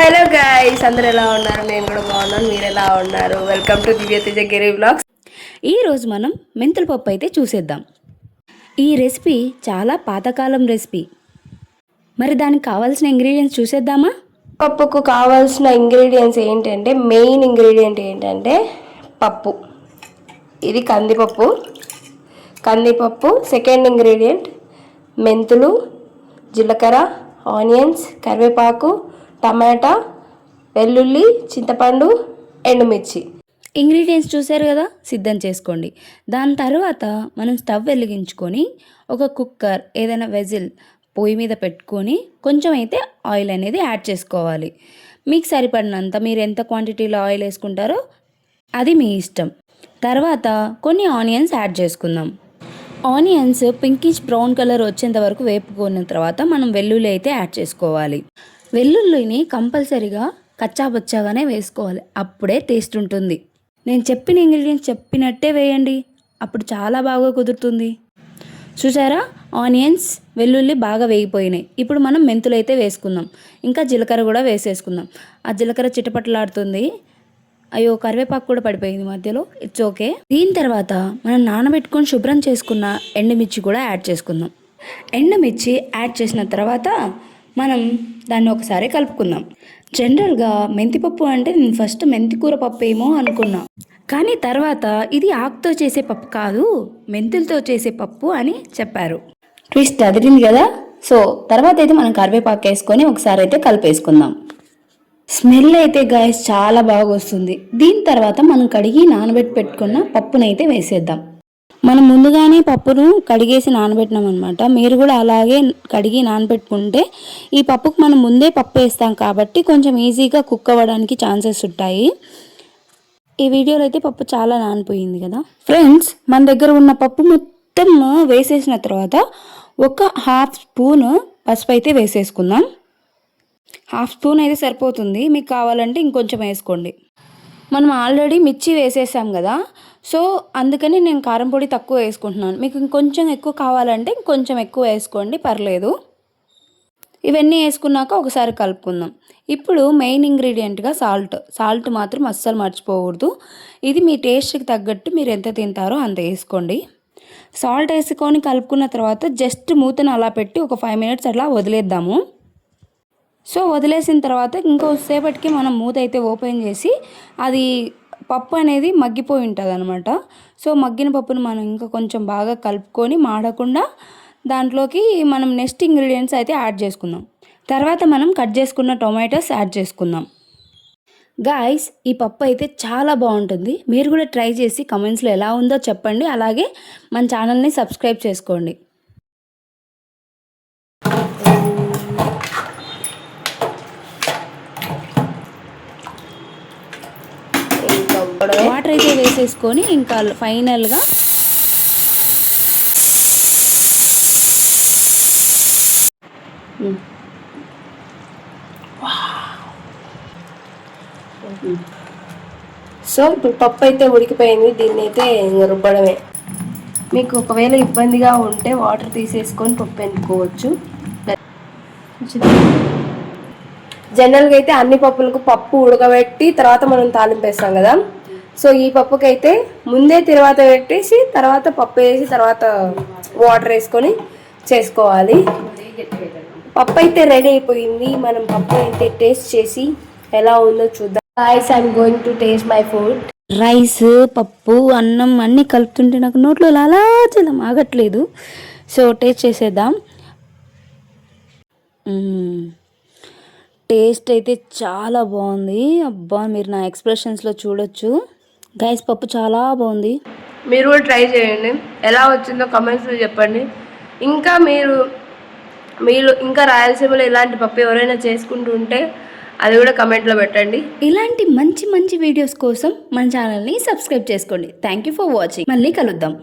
Hello guys అందరు ఎలా ఉన్నారు? నేను కూడా బాగున్నాను మీరు ఎలా ఉన్నారు? Welcome to Divya Teja Giri blogs ఈరోజు మనం మెంతుల పప్పు అయితే చూసేద్దాం. ఈ రెసిపీ చాలా పాతకాలం రెసిపీ. మరి దానికి కావాల్సిన ఇంగ్రీడియంట్స్ చూసేద్దామా? పప్పుకు కావాల్సిన ఇంగ్రీడియంట్స్ ఏంటంటే మెయిన్ ఇంగ్రీడియంట్ ఏంటంటే పప్పు. ఇది కందిపప్పు. కందిపప్పు సెకండ్ ఇంగ్రీడియంట్ మెంతులు జీలకర్ర ఆనియన్స్ కరివేపాకు టమాటా వెల్లుల్లి చింతపండు ఎండుమిర్చి. ఇంగ్రీడియంట్స్ చూసారు కదా? సిద్ధం చేసుకోండి. దాని తర్వాత మనం స్టవ్ వెలిగించుకొని ఒక కుక్కర్ ఏదైనా వెజిల్ పొయ్యి మీద పెట్టుకొని కొంచెం అయితే ఆయిల్ అనేది యాడ్ చేసుకోవాలి. మీకు సరిపడినంత మీరు ఎంత క్వాంటిటీలో ఆయిల్ వేసుకుంటారో అది మీ ఇష్టం. తర్వాత కొన్ని ఆనియన్స్ యాడ్ చేసుకుందాం. ఆనియన్స్ పింకిష్ బ్రౌన్ కలర్ వచ్చేంత వరకు వేపుకున్న తర్వాత మనం వెల్లుల్లి అయితే యాడ్ చేసుకోవాలి. వెల్లుల్లిని కంపల్సరీగా కచ్చాబచ్చాగానే వేసుకోవాలి. అప్పుడే టేస్ట్ ఉంటుంది. నేను చెప్పిన ఇంగ్రీడియంట్స్ చెప్పినట్టే వేయండి. అప్పుడు చాలా బాగా కుదురుతుంది. చూసారా? ఆనియన్స్ వెల్లుల్లి బాగా వేగిపోయినాయి. ఇప్పుడు మనం మెంతులు అయితే వేసుకుందాం. ఇంకా జీలకర్ర కూడా వేసేసుకుందాం. ఆ జీలకర్ర చిటపటలాడుతుంది. అయ్యో కరివేపాకు కూడా పడిపోయింది మధ్యలో. ఇట్స్ ఓకే దీని తర్వాత మనం నానబెట్టుకొని శుభ్రం చేసుకున్న ఎండుమిర్చి కూడా యాడ్ చేసుకుందాం. ఎండుమిర్చి యాడ్ చేసిన తర్వాత మనం దాన్ని ఒకసారి కలుపుకుందాం. జనరల్గా మెంతిపప్పు అంటే నేను ఫస్ట్ మెంతికూర పప్పు ఏమో అనుకున్నా. కానీ తర్వాత ఇది ఆకుతో చేసే పప్పు కాదు మెంతులతో చేసే పప్పు అని చెప్పారు. ట్విస్ట్ అదిరింది కదా? సో తర్వాత అయితే మనం కరివేపాకు వేసుకొని ఒకసారి అయితే కలిపేసుకుందాం. స్మెల్ అయితే గాయస్ చాలా బాగా వస్తుంది. దీని తర్వాత మనం కడిగి నానబెట్టి పెట్టుకున్న పప్పునైతే వేసేద్దాం. మనం ముందుగానే పప్పును కడిగేసి నానబెట్టినాం అనమాట మీరు కూడా అలాగే కడిగి నానబెట్టుకుంటే ఈ పప్పుకు మనం ముందే పప్పు వేస్తాం కాబట్టి కొంచెం ఈజీగా కుక్ అవ్వడానికి ఛాన్సెస్ ఉంటాయి. ఈ వీడియోలో అయితే పప్పు చాలా నానిపోయింది కదా. ఫ్రెండ్స్ మన దగ్గర ఉన్న పప్పు మొత్తం వేసేసిన తర్వాత ఒక హాఫ్ స్పూన్ పసుపు అయితే వేసేసుకుందాం. హాఫ్ స్పూన్ అయితే సరిపోతుంది. మీకు కావాలంటే ఇంకొంచెం వేసుకోండి. మనం ఆల్రెడీ మిర్చి వేసేసాం కదా. సో అందుకని నేను కారం పొడి తక్కువ వేసుకుంటున్నాను. మీకు ఇంకొంచెం ఎక్కువ కావాలంటే ఇంకొంచెం ఎక్కువ వేసుకోండి పర్లేదు. ఇవన్నీ వేసుకున్నాక ఒకసారి కలుపుకుందాం. ఇప్పుడు మెయిన్ ఇంగ్రీడియంట్గా సాల్ట్. సాల్ట్ మాత్రం అస్సలు మర్చిపోకూడదు. ఇది మీ టేస్ట్కి తగ్గట్టు మీరు ఎంత తింటారో అంత వేసుకోండి. సాల్ట్ వేసుకొని కలుపుకున్న తర్వాత జస్ట్ మూతను అలా పెట్టి ఒక ఫైవ్ మినిట్స్ అట్లా వదిలేద్దాము. సో వదిలేసిన తర్వాత ఇంకోసేపటికి మనం మూత అయితే ఓపెన్ చేసి అది పప్పు అనేది మగ్గిపోయి ఉంటుంది అనమాట సో మగ్గిన పప్పును మనం ఇంకా కొంచెం బాగా కలుపుకొని మాడకుండా దాంట్లోకి మనం నెక్స్ట్ ఇంగ్రీడియంట్స్ అయితే యాడ్ చేసుకుందాం. తర్వాత మనం కట్ చేసుకున్న టొమాటోస్ యాడ్ చేసుకుందాం. గాయస్ ఈ పప్పు అయితే చాలా బాగుంటుంది. మీరు కూడా ట్రై చేసి కమెంట్స్లో ఎలా ఉందో చెప్పండి. అలాగే మన ఛానల్ని సబ్స్క్రైబ్ చేసుకోండి ఇంకా ఉడకడమే. వాటర్ అయితే వేసేసుకొని ఇంకా ఫైనల్గా సో hmm. ఇప్పుడు పప్పు అయితే ఉడికిపోయింది దీన్ని అయితే రుబ్బడమే. మీకు ఒకవేళ ఇబ్బందిగా ఉంటే వాటర్ తీసేసుకొని పప్పు ఎండుకోవచ్చు. జనరల్గా అయితే అన్ని పప్పులకు పప్పు ఉడకబెట్టి తర్వాత మనం తాలింపు వేస్తాం కదా. సో ఈ పప్పుకి అయితే ముందే తర్వాత పెట్టేసి తర్వాత పప్పు వేసి తర్వాత వాటర్ వేసుకొని చేసుకోవాలి. పప్పు అయితే రెడీ అయిపోయింది. మనం పప్పు అయితే టేస్ట్ చేసి ఎలా ఉందో చూద్దాం. Rice I'm going to taste my food rice పప్పు అన్నం అన్నీ కలుపుతుంటే నాకు నోట్లో లాలాచలం ఆగట్లేదు. సో టేస్ట్ చేసేద్దాం. టేస్ట్ అయితే చాలా బాగుంది. అబ్బా మీరు నా ఎక్స్ప్రెషన్స్లో చూడొచ్చు. గైస్ పప్పు చాలా బాగుంది. మీరు కూడా ట్రై చేయండి. ఎలా వచ్చిందో కమెంట్స్లో చెప్పండి. ఇంకా మీరు మీరు ఇంకా రాయలసీమలో ఇలాంటి పప్పు ఎవరైనా చేసుకుంటూ ఉంటే అది కూడా కమెంట్లో పెట్టండి. ఇలాంటి మంచి మంచి వీడియోస్ కోసం మన ఛానల్ని సబ్స్క్రైబ్ చేసుకోండి. థ్యాంక్ యూ ఫర్ వాచింగ్ మళ్ళీ కలుద్దాం.